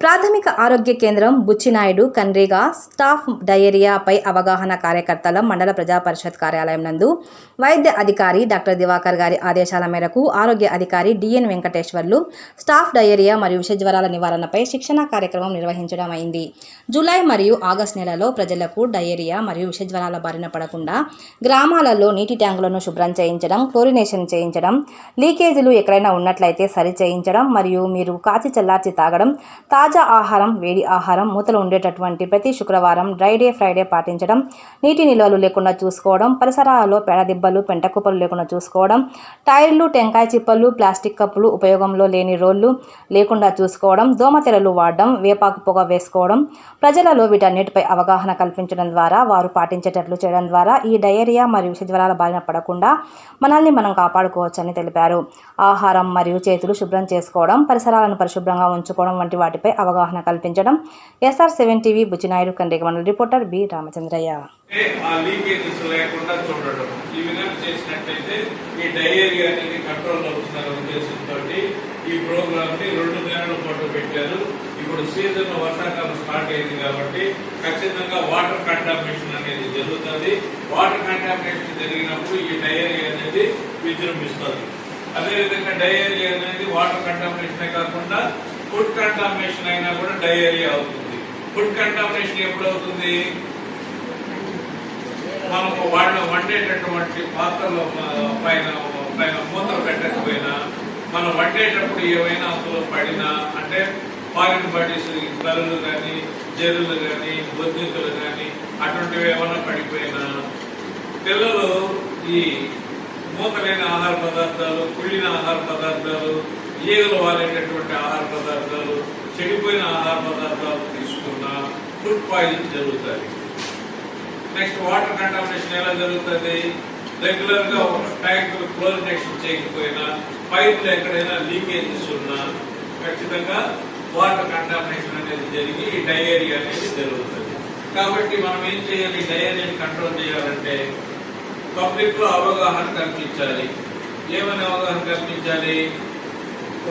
ప్రాథమిక ఆరోగ్య కేంద్రం బుచ్చినాయుడు కన్రేగా స్టాఫ్ డయేరియాపై అవగాహన కార్యకర్తల మండల ప్రజా పరిషత్ కార్యాలయం నందు వైద్య అధికారి డాక్టర్ దివాకర్ గారి ఆదేశాల మేరకు ఆరోగ్య అధికారి డిఎన్ వెంకటేశ్వర్లు స్టాఫ్ డయేరియా మరియు విషజ్వరాల నివారణపై శిక్షణ కార్యక్రమం నిర్వహించడం అయింది. జూలై మరియు ఆగస్టు నెలలో ప్రజలకు డయేరియా మరియు విషజ్వరాల బారిన పడకుండా గ్రామాలలో నీటి ట్యాంకులను శుభ్రం చేయించడం క్లోరినేషన్ చేయించడం లీకేజీలు ఎక్కడైనా ఉన్నట్లయితే సరి చేయించడం మరియు మీరు కాచి చల్లార్చి తాగడం తాజా ఆహారం వేడి ఆహారం మూతలు ఉండేటటువంటి ప్రతి శుక్రవారం డ్రై డే ఫ్రైడే పాటించడం నీటి నిల్వలు లేకుండా చూసుకోవడం పరిసరాలలో పేడదిబ్బలు పెంటకుప్పలు పెంట కుప్పలు లేకుండా చూసుకోవడం టైర్లు టెంకాయ చిప్పలు ప్లాస్టిక్ కప్పులు ఉపయోగంలో లేని రోళ్ళు లేకుండా చూసుకోవడం దోమతెరలు వాడడం వేపాకు పొగ వేసుకోవడం ప్రజలలో వీటన్నిటిపై అవగాహన కల్పించడం ద్వారా వారు పాటించేటట్లు చేయడం ద్వారా ఈ డయేరియా మరియు విషజ్వరాల బారిన పడకుండా మనల్ని మనం కాపాడుకోవచ్చని తెలిపారు. ఆహారం మరియు చేతులు శుభ్రం చేసుకోవడం పరిసరాలను పరిశుభ్రంగా ఉంచుకోవడం వంటి వాటిపై అవగాహన కల్పించడం. S R seven TV Buchinaidu Kandriga మండల రిపోర్టర్ బి రామచంద్రయ్య. ఈ ప్రోగ్రామ్ని రెండు నెలల పాటు పెట్టారు. ఇప్పుడు సీజన్ వర్షాకాలం స్టార్ట్ అయింది కాబట్టి ఖచ్చితంగా వాటర్ కంటామినేషన్ అనేది జరుగుతుంది. వాటర్ కంటామినేషన్ జరిగినప్పుడు ఈ డయేరియా అనేది విజృంభిస్తుంది. అదేవిధంగా డయేరియా అనేది వాటర్ కంటామినేషనే కాకుండా ఫుడ్ కంటామినేషన్ అయినా కూడా డయేరియా అవుతుంది. ఫుడ్ కంటామినేషన్ ఎప్పుడు అవుతుంది మనకు వాళ్ళు వండేటటువంటి పాత్రలో పైన పైన మూతలు పెట్టకపోయినా మనం వండేటప్పుడు ఏవైనా అందులో పడినా అంటే ఫారిన్ బాడీస్ బలులు కానీ జల్లులు కానీ బొద్దింకలు కానీ అటువంటివి ఏమైనా పడిపోయినా పిల్లలు ఈ మూతలైన ఆహార పదార్థాలు కుళ్ళిన ఆహార పదార్థాలు ఈగలు వాలేటటువంటి ఆహార పదార్థాలు చెడిపోయిన ఆహార పదార్థాలు తీసుకున్న ఫుడ్ పాయిజన్ జరుగుతుంది. నెక్స్ట్ వాటర్ కంటామినేషన్ ఎలా జరుగుతుంది? రెగ్యులర్గా ఒక ట్యాంక్ క్లోరినేషన్ చేయకపోయినా పైపులు ఎక్కడైనా లీకేజెస్ ఉన్నా ఖచ్చితంగా వాటర్ కంటామినేషన్ అనేది జరిగి డయేరియా అనేది జరుగుతుంది. కాబట్టి మనం ఏం చేయాలి? డయేరియాని కంట్రోల్ చేయాలంటే పబ్లిక్లో అవగాహన కల్పించాలి. ఏమని అవగాహన కల్పించాలి?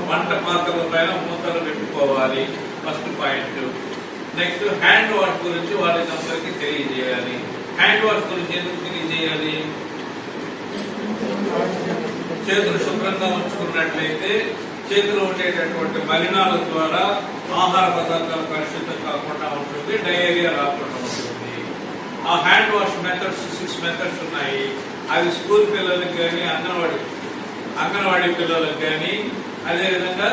వంట పాత్రల పైన మూతలు పెట్టుకోవాలి. First point next hand wash గురించి వాళ్ళకి అందరికీ తెలియజేయాలి. హ్యాండ్ వాష్ గురించి ఎందుకు తెలియజేయాలి? చేతులు శుభ్రంగా ఉంచుకున్నట్లయితే చేతులు ఉండేటటువంటి మలినాల ద్వారా ఆహార పదార్థాలు పరిశుద్ధం కాకుండా ఉంటుంది డయేరియా రాకుండా ఉంటుంది. ఆ hand wash methods six methods ఉన్నాయి. అవి స్కూల్ పిల్లలకి కానీ అంగన్వాడి అంగన్వాడీ పిల్లలకు కానీ అదేవిధంగా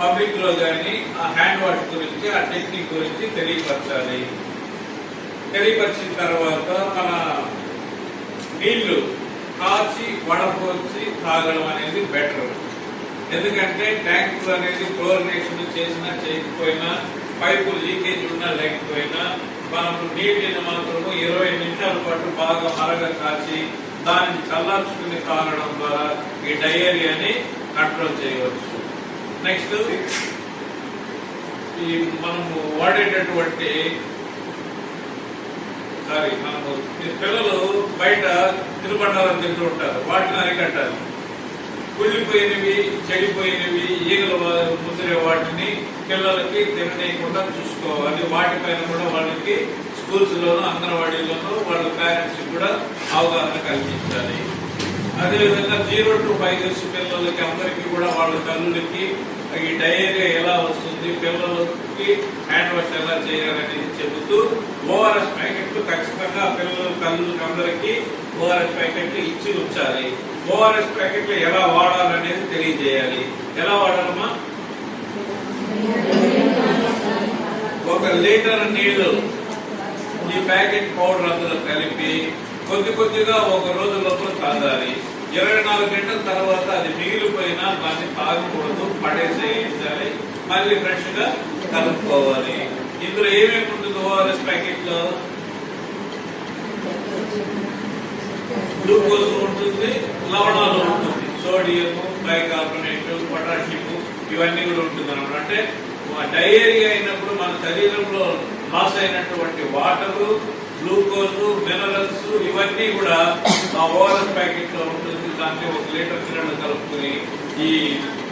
పబ్లిక్లో కానీ ఆ హ్యాండ్ వాష్ గురించి ఆ టెక్నిక్ గురించి తెలియపరచాలి. తెలియపరిచిన తర్వాత మన నీళ్ళు కాచి వడపోచి తాగడం అనేది బెటర్ ఎందుకంటే ట్యాంకులు అనేది క్లోరినేషన్ చేసినా చేయకపోయినా పైపు లీకేజ్ ఉన్నా లేకపోయినా మనకు నీటిని మాత్రము ఇరవై నిమిషాల పాటు బాగా మరగ కాచి దానిని చల్లార్చుకుని తాగడం ద్వారా ఈ డయేరియాని కంట్రోల్ చేయవచ్చు. నెక్స్ట్ ఈ మనము వాడేటటువంటి సారీ మనము ఈ పిల్లలు బయట తిరుబండాలను తింటూ ఉంటారు. వాటిని అరికట్టాలి. కుళ్ళిపోయినవి చెడిపోయినవి ఈగలు ముదిరే ముసిరే వాటిని పిల్లలకి తిననీయకుండా చూసుకోవాలి. వాటిపైన కూడా వాళ్ళకి స్కూల్స్లోనూ అంగన్వాడీలోనూ వాళ్ళ పేరెంట్స్ కూడా అవగాహన కల్పించాలి. అదేవిధంగా జీరో టు ఫైవ్ ఇయర్స్ పిల్లలకి అందరికీ కూడా వాళ్ళ తల్లులకి ఈ డయేరియా ఎలా వస్తుంది పిల్లలకి హ్యాండ్ వాష్ ఎలా చేయాలనేది చెబుతూ ఓఆర్ఎస్ ప్యాకెట్లు ఖచ్చితంగా పిల్లల తల్లులకి అందరికీ ఓఆర్ఎస్ ప్యాకెట్లు ఇచ్చి ఉంచాలి. ఓఆర్ఎస్ ప్యాకెట్లు ఎలా వాడాలనేది తెలియజేయాలి. ఎలా వాడాలమ్మా? ఒక లీటర్ నీళ్ళు ఈ ప్యాకెట్ పౌడర్ అందులో కలిపి కొద్ది కొద్దిగా ఒక రోజు లోపల తాగాలి ఇరవై నాలుగు గంటల తర్వాత అది మిగిలిపోయినా దాన్ని తాగకూడదు పడేసేయాలి మళ్ళీ ఫ్రెష్గా కలుపుకోవాలి. ఇందులో ఏమేమి ఉంటుంది ఓఆర్ఎస్ ప్యాకెట్లో గ్లూకోజ్ ఉంటుంది లవణాలు ఉంటుంది. సోడియం బైకార్బోనేట్ పొటాషియం ఇవన్నీ కూడా ఉంటుంది అనమాట అంటే డయేరియా అయినప్పుడు మన శరీరంలో లాస్ అయినటువంటి వాటరు గ్లూకోజ్ మినరల్స్ ఇవన్నీ కూడా ఆ ఓఆర్ఎస్ ప్యాకెట్లో ఉంటుంది. దాంట్లో ఒక లీటర్ నీళ్ళు కలుపుకుని ఈ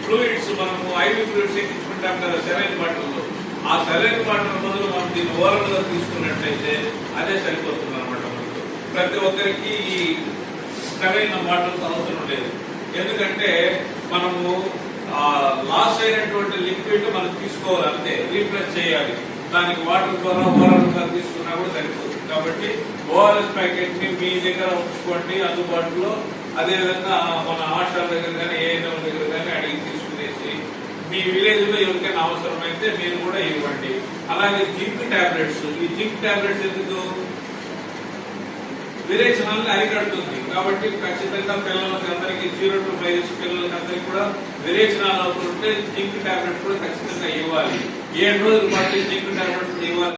ఫ్లూయిడ్స్ మనము ఐవి ఫ్లూయిడ్స్ ఎక్కించుకుంటాం కదా సెలైన్ బాటిల్ ఆ సెలైన్ బాటిల్ బదులు మనం దీన్ని ఓరల్గా తీసుకున్నట్లయితే అదే సరిపోతుంది అనమాట మనకు. ప్రతి ఒక్కరికి ఈ సరైన బాటిల్స్ అవసరం లేదు. ఎందుకంటే మనము ఆ లాస్ అయినటువంటి లిక్విడ్ మనం తీసుకోవాలి అంతే. రీప్లేస్ చేయాలి. దానికి వాటర్ ద్వారా ఓరల్గా తీసుకున్నా కూడా సరిపోతుంది. కాబట్టి ఓఆర్ఎస్ ప్యాకెట్ని మీ దగ్గర ఉంచుకోండి అందుబాటులో. అదే విధంగా మన హాస్టల్ దగ్గర కానీ ఏఎన్ఎం దగ్గర కానీ అడిగి తీసుకునేసి మీ విలేజ్లో ఎవరికైనా అవసరమైతే మీరు కూడా ఇవ్వండి. అలాగే జింక్ టాబ్లెట్స్. ఈ జింక్ టాబ్లెట్స్ ఎందుకు? విరేచనాలను అరికడుతుంది. కాబట్టి ఖచ్చితంగా పిల్లలకి అందరికీ జీరో టు ఫైవ్ ఇయర్స్ పిల్లలకి అందరికీ కూడా విరేచనాలు అవుతుంటే జింక్ టాబ్లెట్ కూడా ఖచ్చితంగా ఇవ్వాలి. ఏడు రోజుల పాటు జింక్ టాబ్లెట్స్ ఇవ్వాలి.